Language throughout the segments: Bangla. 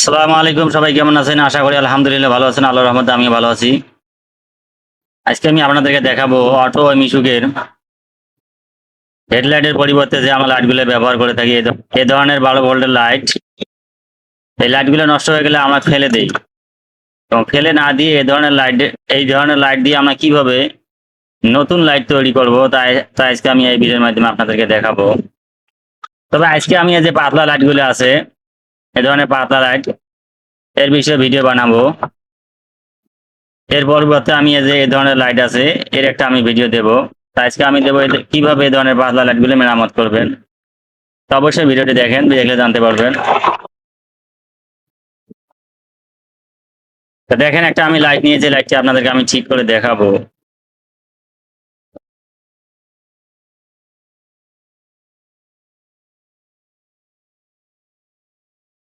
আসসালামু আলাইকুম, সবাই কেমন আছেন? আশা করি আলহামদুলিল্লাহ ভালো আছেন। আল্লাহর রহমতে আমি ভালো আছি। আজকে আমি আপনাদেরকে দেখাবো অটো মিশুকের হেডলাইটের পরিবর্তে যে আমরা লাইটগুলো ব্যবহার করে থাকি। এই ধরনের বারো ভোল্টের লাইট। এই লাইটগুলো নষ্ট হয়ে গেলে আমরা ফেলে দিই। এবং ফেলে না দিয়ে এই ধরনের লাইট এই ধরনের লাইট দিয়ে আমরা কীভাবে নতুন লাইট তৈরি করব, তাই তাই আজকে আমি এই ভিডিওর মাধ্যমে আপনাদেরকে দেখাবো। তবে আজকে আমি এই যে পাতলা লাইটগুলো আছে এই ধরনের পাতলা লাইটের বিষয়ে ভিডিও বানাবো। এর পরিবর্তে আমি যে এই ধরনের লাইট আছে, এর একটা আমি ভিডিও দেব। তাই আজকে আমি দেবো কীভাবে এই ধরনের পাতলা লাইটগুলো মেরামত করবেন। তো অবশ্যই ভিডিওটি দেখেন, দেখলে জানতে পারবেন। তো দেখেন একটা আমি লাইট নিয়েছি লাইটটি আপনাদেরকে আমি ঠিক করে দেখাবো।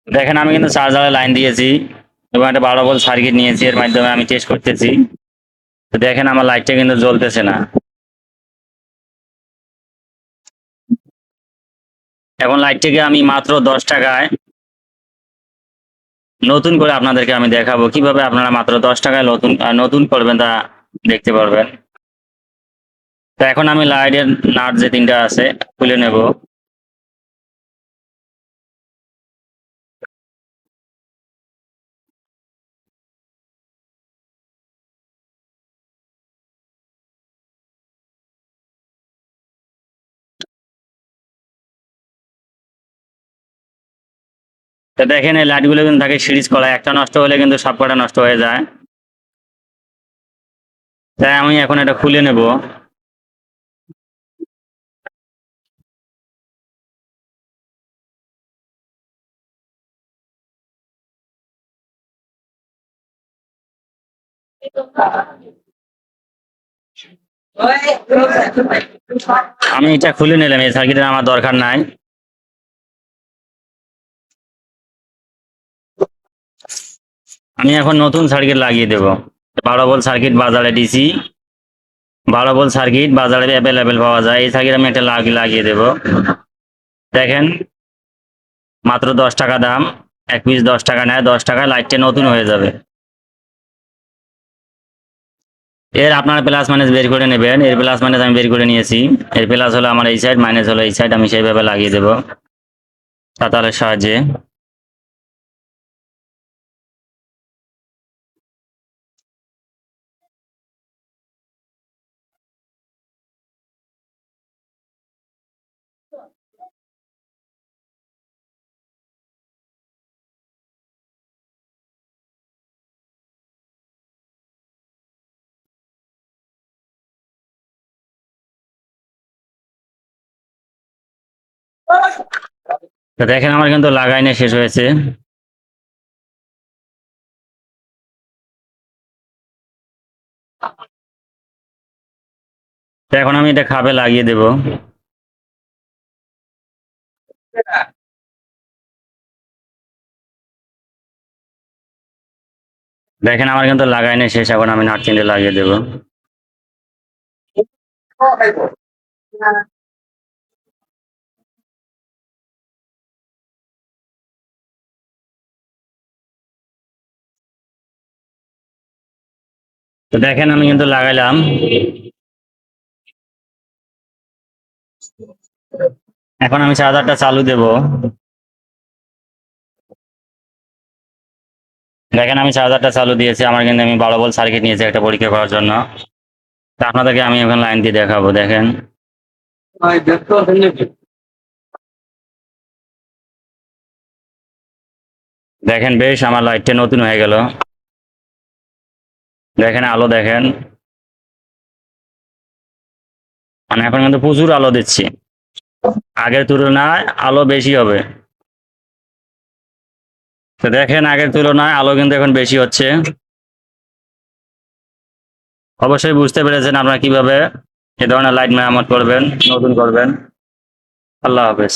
দেখেন, আমি কিন্তু চার্জারে লাইন দিয়েছি এবং একটা বারো ভোল্ট সার্কিট নিয়েছি, এর মাধ্যমে আমি টেস্ট করতেছি। তো দেখেন, আমার লাইটটা কিন্তু জ্বলতেছে না। এখন লাইটটিকে আমি মাত্র দশ টাকায় নতুন করে আপনাদেরকে আমি দেখাবো। কীভাবে আপনারা মাত্র দশ টাকায় নতুন নতুন করবেন তা দেখতে পারবেন। তো এখন আমি লাইটের নাট যে তিনটা আছে, খুলে নেব। তো দেখেন, এই লাইটগুলো কিন্তু থাকে সিরিজ করা একটা নষ্ট হলে কিন্তু সব কটা নষ্ট হয়ে যায়। তাই আমি এখন এটা খুলে নেব। আমি এটা খুলে নিলাম, এই সার্কিটের আমার দরকার নাই। আমি এখন নতুন সার্কিট লাগিয়ে দেব। বারো বল সার্কিট বাজারে ডিসি বারো বল সার্কিট বাজারে অ্যাভেলেবেল পাওয়া যায়। এই সার্কিট আমি একটা লাগিয়ে লাগিয়ে দেব। দেখেন, মাত্র দশ টাকা দাম, এক পিস দশ টাকা নেয়, দশ টাকায় লাইটটা নতুন হয়ে যাবে। এর আপনার প্লাস মাইনাস বের করে নেবেন। এর প্লাস মাইনাস আমি বের করে নিয়েছি। এর প্লাস হলো আমার এই সাইড মাইনাস হলো এই সাইড আমি সেইভাবে লাগিয়ে দেবো। তাতারের সাহায্যে। দেখেন, আমার কিন্তু লাগাই নিয়ে শেষ হয়েছে। এখন আমি এটা খাবে লাগিয়ে দেব। দেখেন, আমার কিন্তু লাগাই নিয়ে শেষ, এখন আমি নাট চিনতে লাগিয়ে দেবো। তো দেখেন আমি কিন্তু লাগাইলাম। এখন আমি চার্জারটা চালু দেব। দেখেন আমি চার্জারটা চালু দিয়েছি, আমার কিন্তু আমি বারো বল সার্কিট নিয়েছি একটা পরীক্ষা করার জন্য। তা আপনাদেরকে আমি এখন লাইন দিয়ে দেখাবো, দেখেন। দেখেন বেশ, আমার লাইটটা নতুন হয়ে গেল। দেখেন আলো দেখেন। মানে এখন কিন্তু প্রচুর আলো দিচ্ছি। আগের তুলনায় আলো বেশি হবে। তো দেখেন আগের তুলনায় আলো কিন্তু এখন বেশি হচ্ছে। অবশ্যই বুঝতে পেরেছেন আপনারা কীভাবে এ ধরনের লাইট মেরামত করবেন, নতুন করবেন। আল্লাহ হাফেজ।